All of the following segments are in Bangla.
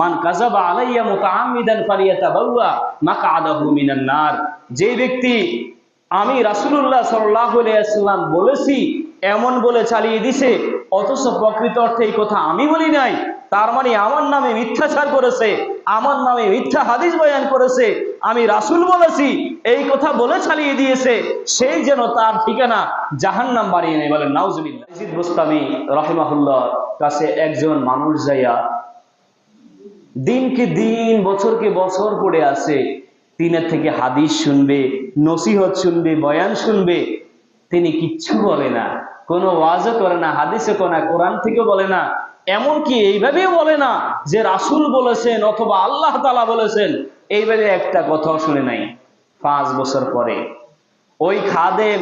মান কাযাবা আলাইয়া মুতাআম্মিদান ফালিয়াতাবাওয়া মাকআদাহু মিনান নার। যে ব্যক্তি আমি রাসূলুল্লাহ সাল্লাল্লাহু আলাইহি ওয়াসাল্লাম বলেছি, এমন বলে চালিয়ে দিছে, অথচ প্রকৃত অর্থে এই কথা আমি বলি নাই, তার মানে আমার নামে মিথ্যাচার করেছে, আমার নামে মিথ্যা হাদিস বয়ান করেছে, আমি রাসূল বলেছি, এই কথা বলে চালিয়ে দিয়েছে সেই যেন তার ঠিকানা জাহান্নাম বাড়িয়ে নেই বলেন নাউজুবিল্লাহ। বুস্তামি রাহিমাহুল্লাহ কাছে একজন মানুষ যাইয়া দিনকে দিন বছরকে বছর পড়ে আছে। তিনের থেকে হাদিস শুনবে, নসিহত শুনবে, বয়ান শুনবে। তিনি কিচ্ছু বলে না, কোনো ওয়াজও করে না হাদিসে করে না, কোরআন থেকে বলে না। এমনকি এইভাবেও বলে না যে রাসূল বলেছেন অথবা আল্লাহ তালা বলেছেন, এইভাবে একটা কথাও শুনে নাই পাঁচ বছর পরে। ওই খাদেম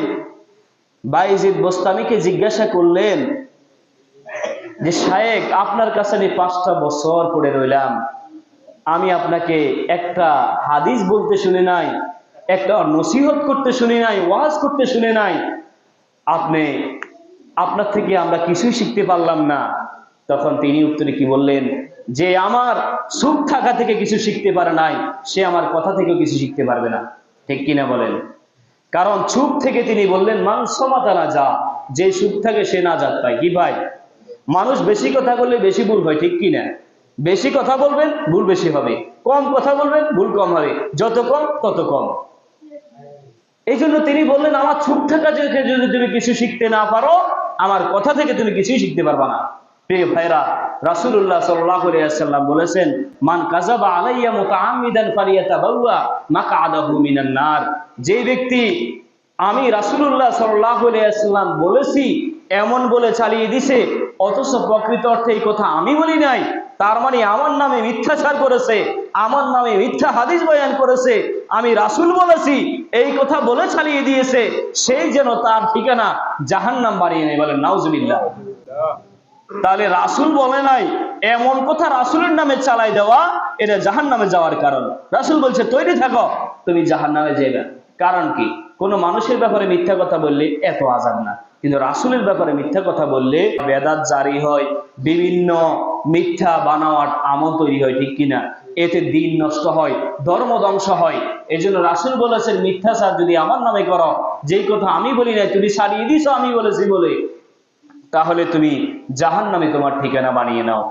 বাইজিদ বোস্তামিকে জিজ্ঞাসা করলেন যে শায়েক, আপনার কাছে আমি পাঁচটা বছর পড়ে রইলাম। আমি আপনাকে একটা হাদিস বলতে শুনে নাই, একটা নসিহত করতে শুনি নাই, ওয়াজ করতে শুনে নাই। আপনি, আপনার থেকে আমরা কিছুই শিখতে পারলাম না। তখন তিনি উত্তরে কি বললেন, যে আমার সুখ থাকা থেকে কিছু শিখতে পারে নাই, সে আমার কথা থেকেও কিছু শিখতে পারবে না। ঠিক কিনা বলেন? কারণ চুপ থেকে তিনি বললেন মাংসমাতারা যা, যে সুখ থাকে সে না যাত পায়। কি ভাই? মানুষ বেশি কথা বললে বেশি ভুল হয়, ঠিক কি না বেশি কথা বলবেন, ভুল বেশি হবে। কম কথা বলবেন, ভুল কম হবে। যত কম, তত কম। এই জন্য তিনি বললেন, আমার চুপ থাকা যদি তুমি কিছু শিখতে না পারো, আমার কথা থেকে তুমি কিছুই শিখতে পারবা না। মান যে ব্যক্তি, আমি আলাইহি বলেছি এমন বলে চালিয়ে দিছে, অথচ প্রকৃত অর্থে এই কথা আমি বলি নাই। তার মানে আমার নামে মিথ্যাচার করেছে, আমার নামে মিথ্যা হাদিস বয়ান করেছে, আমি রাসূল বলেছি, এই কথা বলে চালিয়ে দিয়েছে সেই যেন তার ঠিকানা জাহান্নাম বাড়িয়ে নেই বলেন নাউজুবিল্লাহ। তাহলে রাসূল বলে নাই, এমন কথা রাসূলের নামে চালাই দেওয়া, এটা জাহান নামে যাওয়ার কারণ। রাসূল বলছে, তৈরি থাকো, তুমি জাহান নামে যাবে কারণ কি? কোন মানুষের ব্যাপারে মিথ্যা কথা বললে এত আজাব না। কিন্তু রাসুলের ব্যাপারে মিথ্যা কথা বললে বেদাত জারি হয়, বিভিন্ন মিথ্যা বানাওয়ার আমল তৈরি হয়, ঠিক কিনা? এতে দিন নষ্ট হয়, ধর্ম ধ্বংস হয়। এই জন্য রাসুল বলেছেন মিথ্যাচার যদি আমার নামে করো, যেই কথা আমি বলি নাই, তুমি সারিয়ে দিছ আমি বলেছি বলে, তাহলে তুমি জাহান নামে তোমার ঠিকানা বানিয়ে নাও।